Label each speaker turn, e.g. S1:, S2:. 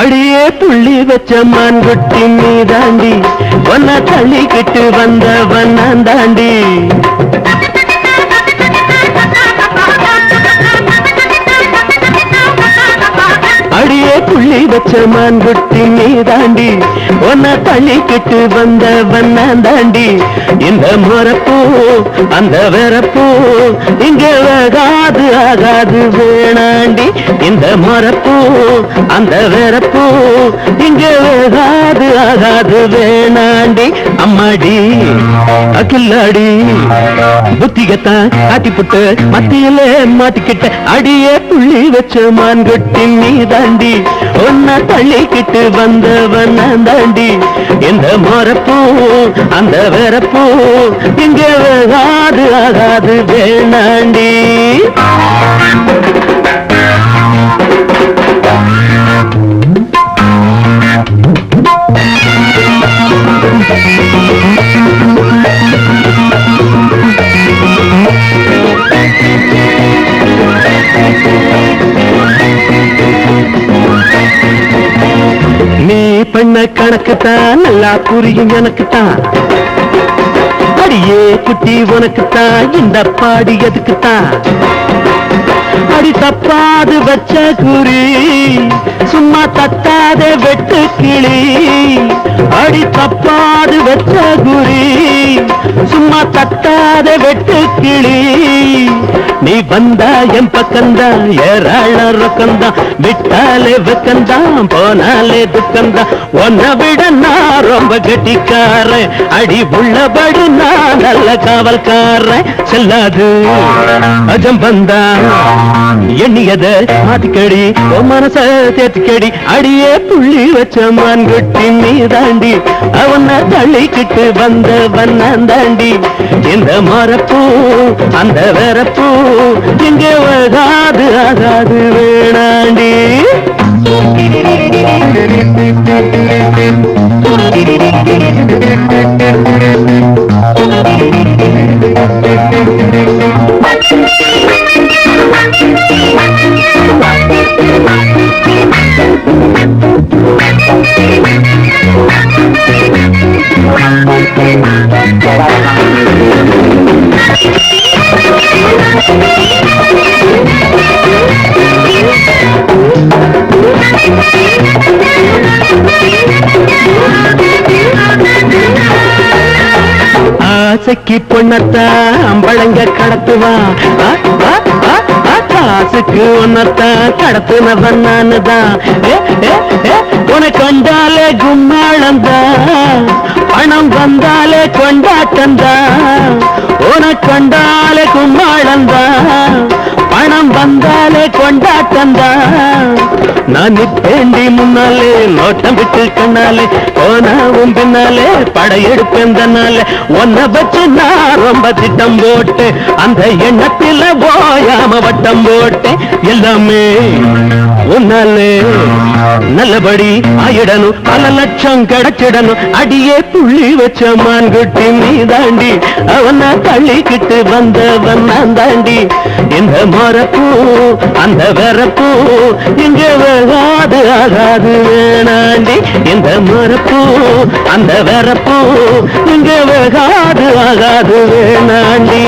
S1: அழியே புள்ளி வச்ச மான்குட்டி நீ தாண்டி ஒன்ன தள்ளிக்கிட்டு வந்தவன் நான் தாண்டி. அடியே புள்ளி வச்ச மான்குட்டி நீ தாண்டி உன்னை தள்ளிக்கிட்டு வந்தவன் நான் தாண்டி இந்த முறப்போ அந்த வெறப்பூ இங்க வேகாது ஆகாது வேணாண்டி. இந்த முறப்போ அந்த வெறப்பூ இங்க வேகாது ஆகாது வேணாண்டி. அம்மாடி அகில்லாடி புத்திகத்தான் காட்டிப்புட்டு மத்தியிலே மாட்டிக்கிட்ட அடியே புள்ளி வச்ச மான்குட்டி நீ தாண்டி ஒன்ன தள்ளிக்கிட்டு வந்தவன் தாண்டி எந்த மரப்போ அந்த வெறப்பூ இங்க வேகாது ஆகாது வேணாண்டி. பண்ண கணக்கு தான் நல்லா புரியும் எனக்கு தான் அடியே குட்டி உனக்கு தான் இந்த பாடி எதுக்கு தான் அடி தப்பாது வச்ச குறி சும்மா தத்தாத வெட்டு கிளி. அடி தப்பாது வச்ச குறி சும்மா தத்தாத வெட்டு கிளி. நீ வந்தா என் பக்கந்தா ஏராள ரொக்கந்தா விட்டாலே வெக்கம்தான் போனாலே துக்கந்தா. உன்னை விட நான் ரொம்ப கெட்டிக்காரன். அடி உள்ளபடி நான் நல்ல காவல்காரன். செல்லாது. அஜம் வந்தா எண்ணியத மாத்திக்கடி. உன் மனச தேத்திக்கடி. அடியே புள்ளி வச்ச மான்குட்டி நீ தாண்டி அவனை தள்ளிக்கிட்டு வந்தவன் நான் தாண்டி இந்த மரப்பூ அந்த வரப்பூ இங்கே வராது அதாது வேணாண்டி ஆசைக்கு பொண்ணத்தான் அம்பளங்க கடத்துவான் ஆ, ஆ, காசுக்கு ஒன்னத்தான் கடத்துனவன் நானுதான் உனக்கு வந்தாலே ஏ, கும்மாளந்தான் பணம் வந்தாலே கொண்டாட்டந்தான் உனக்கு வந்தாலே கும்மாளந்தான் பணம் வந்தாலே கொண்டாட்டந்தான் நான் நிப்பேண்டி முன்னாலே நோட்டம் விட்டு கண்ணாலே போனாவும் பின்னாலே படையெடுப்பேன் தன்னாலே. உன்னை வச்சு நான் ரொம்ப திட்டம் போட்டு அந்த எண்ணத்தில போயாம வட்டம் போட்டு எல்லாமே உன்னாலே. நல்லபடி ஆயிடணும் பல லட்சம் கிடைச்சிடணும். அடியே புள்ளி வச்ச மான்குட்டி நீ தாண்டி அவனை தள்ளிக்கிட்டு வந்தவன் நான் தாண்டி. இந்த மரப்பூ அந்த வரப்பூ இங்க வராது ஆகாது வேணாண்டி. இந்த மரப்பூ அந்த வரப்பூ இங்க வராது ஆகாது வேணாண்டி.